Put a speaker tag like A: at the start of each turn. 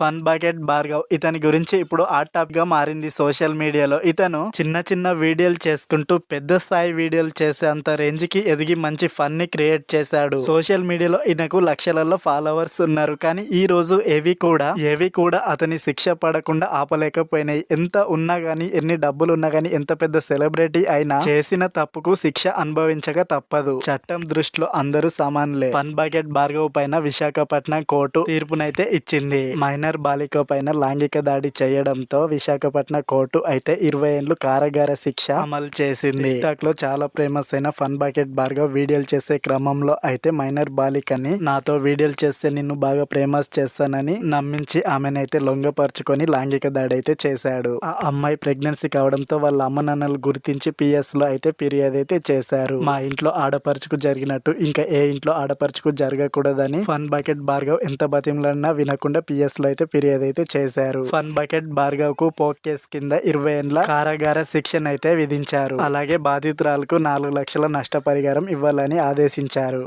A: Fun bucket Bhargav ఇతని గురించి ఇప్పుడు హాట్ టాప్గా మారింది సోషల్ మీడియాలో. ఇతను చిన్న చిన్న వీడియోలు చేసుకుంటూ పెద్ద స్థాయి వీడియోలు చేసే అంత రేంజ్కి ఎదిగి మంచి ఫన్ని క్రియేట్ చేశాడు. సోషల్ మీడియాలో ఈయనకు లక్షలలో ఫాలోవర్స్ ఉన్నారు. కానీ ఈ రోజు ఏవి కూడా ఏవి కూడా అతని శిక్ష పడకుండా ఆపలేకపోయినాయి. ఎంత ఉన్నా గానీ ఎన్ని డబ్బులు ఉన్నా గానీ ఎంత పెద్ద సెలబ్రిటీ అయినా చేసిన తప్పుకు శిక్ష అనుభవించక తప్పదు. చట్టం దృష్టిలో అందరూ సమానులే. ఫన్ బకెట్ భార్గవ్ పైన విశాఖపట్నం కోర్టు తీర్పునైతే ఇచ్చింది. మైనర్ బాలిక పైన లైంగిక దాడి చేయడంతో విశాఖపట్నం కోర్టు అయితే ఇరవై ఏళ్ళు కారాగార శిక్ష అమలు చేసింది. టిక్టాక్లో చాలా ఫేమస్ అయిన ఫన్ బకెట్గా వీడియోలు చేసే క్రమంలో అయితే మైనర్ బాలికని నాతో వీడియోలు చేస్తే నిన్ను బాగా ఫేమస్ చేస్తానని నమ్మించి ఆమెనైతే లొంగపరుచుకొని లైంగిక దాడి అయితే చేశాడు. ఆ అమ్మాయి ప్రెగ్నెన్సీ కావడంతో వాళ్ళ అమ్మ నాన్నలు గుర్తించి పిఎస్లో అయితే ఫిర్యాదు అయితే చేశారు. మా ఇంట్లో ఆడపరుచుకు జరిగినట్టు ఇంకా ఏ ఇంట్లో ఆడపరుచుకు జరగకూడదని ఫన్ బకెట్ భార్గవ్ ఎంత బతిమలన్నా వినకుండా పిఎస్లో అయితే ఫిర్యాదు అయితే చేశారు. ఫన్ బకెట్ భార్గవ్కు పోక్ కేసు కింద ఇరవై ఏండ్ల కారాగార శిక్షణ అయితే విధించారు. అలాగే బాధితురాలకు నాలుగు లక్షల నష్టపరిహారం ఇవ్వాలని ఆదేశించారు.